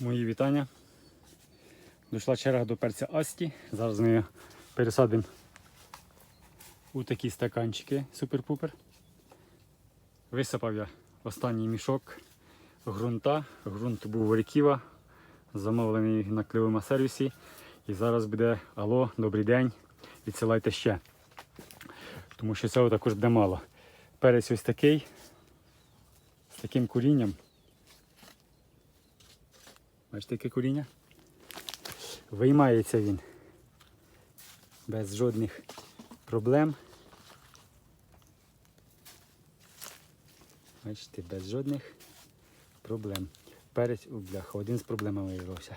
Мої вітання. Дійшла черга до перця Асті. Зараз ми пересадимо у такі стаканчики супер-пупер. Висипав я останній мішок ґрунта. Ґрунт був Оріківа, замовлений на клевому сервісі. І зараз буде алло, добрий день, відсилайте ще. Тому що цього також буде мало. Перець ось такий, з таким корінням. Бачите, яке коріння? Виймається він без жодних проблем. Бачите, без жодних проблем. Перець, у бляха, один з проблемами виявився.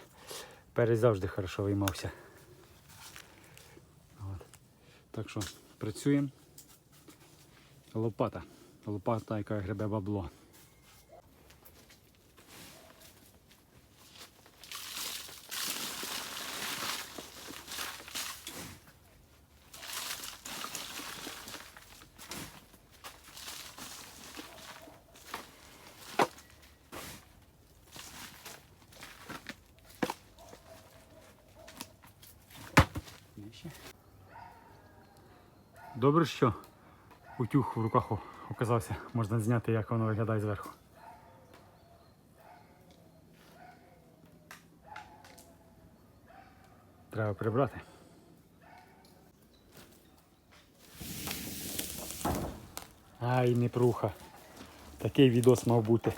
Перець завжди хорошо виймався. От. Так що працюємо. Лопата. Лопата, яка гребе бабло. Добре, що утюг в руках оказався. Можна зняти, як воно виглядає зверху. Треба прибрати. Ай, не пруха. Такий відос мав бути.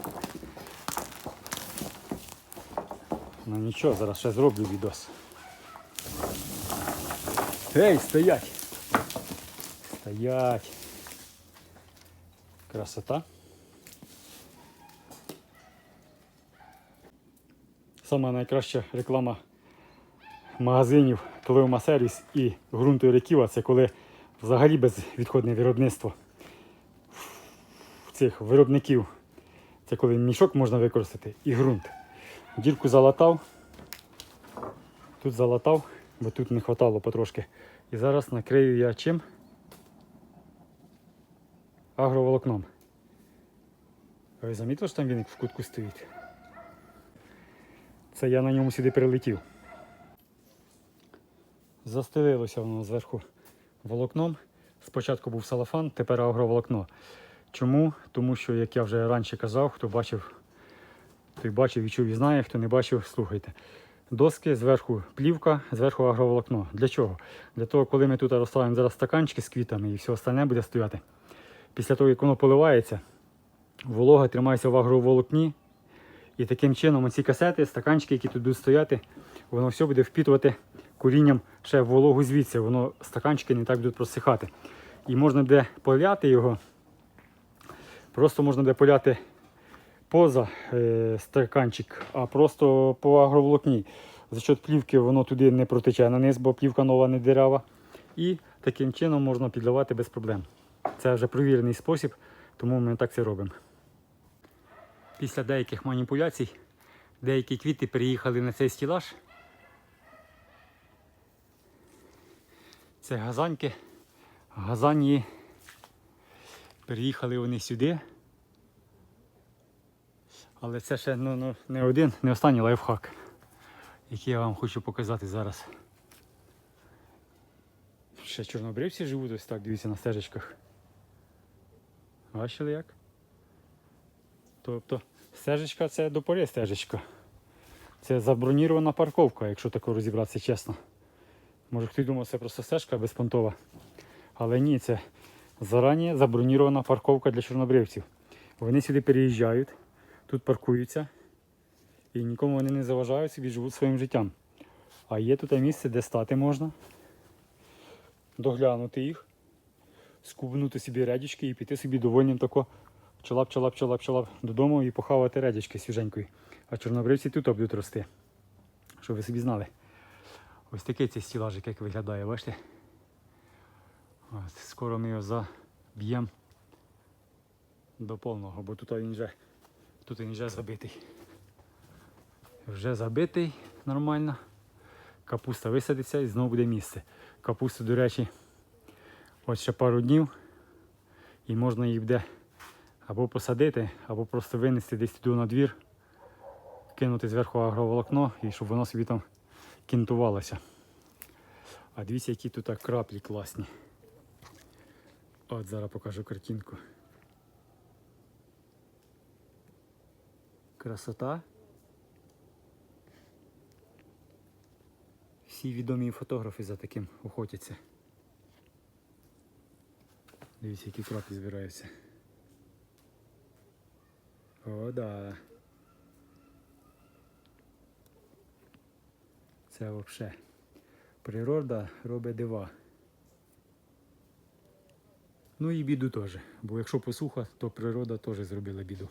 Ну нічого, зараз ще зроблю відос. Ей, стоять! Стоять! Красота. Сама найкраща реклама магазинів Тлеома Сервіс і ґрунту Реківа це коли взагалі безвідходне виробництво цих виробників. Це коли мішок можна використати і ґрунт. Дірку залатав, тут залатав, бо тут не вистачало потрошки. І зараз накрию я чим? Агроволокном. А Ви замітили, що там він в кутку стоїть? Це я на ньому сюди перелетів. Застелилося воно зверху волокном. Спочатку був салафан, тепер агроволокно. Чому? Тому що, як я вже раніше казав, хто бачив, той бачив, відчув і знає, хто не бачив, слухайте. Доски, зверху плівка, зверху агроволокно. Для чого? Для того, коли ми тут розставимо зараз стаканчики з квітами і все остальне буде стояти. Після того, як воно поливається, волога тримається в агроволокні. І таким чином ці касети, стаканчики, які тут будуть стояти, воно все буде впітувати корінням ще вологу звідси. Воно стаканчики не так будуть просихати. І можна буде поляти його. Просто можна буде поляти поза е, стаканчик, а просто по агроволокні. За счет плівки воно туди не протече на низ, бо плівка нова не дерева. І таким чином можна підливати без проблем. Це вже провірений спосіб, тому ми так це робимо. Після деяких маніпуляцій деякі квіти переїхали на цей стілаж. Це газаньки. Газанії. Переїхали вони сюди. Але це ще ну, ну, не один, не останній лайфхак, який я вам хочу показати зараз. Ще чорнобривці живуть ось так, дивіться на стежечках. Бачили як? Тобто стежечка це до пори стежечка. Це забронірована парковка, якщо тако розібратися чесно. Може хтось думав, це просто стежка безпонтова. Але ні, це зарані забронірована парковка для чорнобривців. Вони сюди переїжджають, тут паркуються і нікому вони не заважають собі живуть своїм життям. А є тут місце, де стати можна, доглянути їх, скубнути собі редічки і піти собі довольним тако чолап, чолап, чолап, чолап додому і похавати редічки свіженької. А чорнобривці тут будуть рости. Щоб ви собі знали. Ось такий цей стілажик, як виглядає, бачите? От, скоро ми його заб'ємо до повного, бо тут він вже, тут він вже забитий. Вже забитий нормально. Капуста висадиться і знову буде місце. Капусту, до речі, ось ще пару днів і можна її буде або посадити, або просто винести десь туди на двір. кинути зверху агроволокно і щоб воно собі там кінтувалося. А дивіться, які тут краплі класні. От зараз покажу картинку. Красота. Всі відомі фотографи за таким охотяться. Дивіться, які краплі збираються. О, да. Це взагалі. Природа робить дива. Ну і біду теж. Бо якщо посуха, то природа теж зробила біду.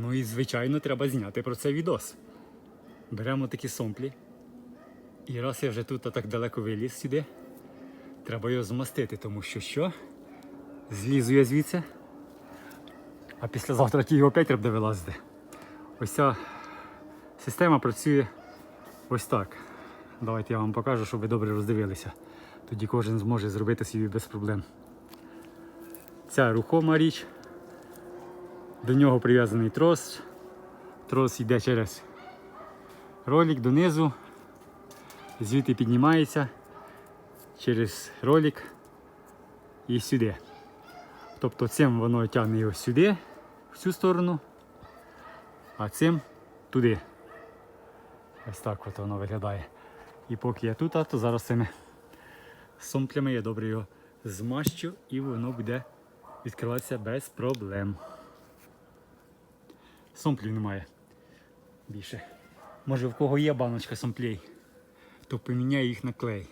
Ну і звичайно треба зняти про це відос. Беремо такі сомплі. І раз я вже тут так далеко виліз сюди, треба його змастити, тому що що? Злізу я звідси. А післязавтра ті його опять треба вилазити. Ось ця система працює ось так. Давайте я вам покажу, щоб ви добре роздивилися. Тоді кожен зможе зробити собі без проблем. Ця рухома річ. До нього прив'язаний трос. Трос йде через ролик донизу. Звідти піднімається через ролик і сюди. Тобто цим воно тягне його сюди, в цю сторону, а цим туди. Ось так от воно виглядає. І поки я тут, то зараз цими сомплями я добре його змащу і воно буде відкриватися без проблем. Сомплів немає більше. Може в кого є баночка сомплей, то поміняй їх на клей.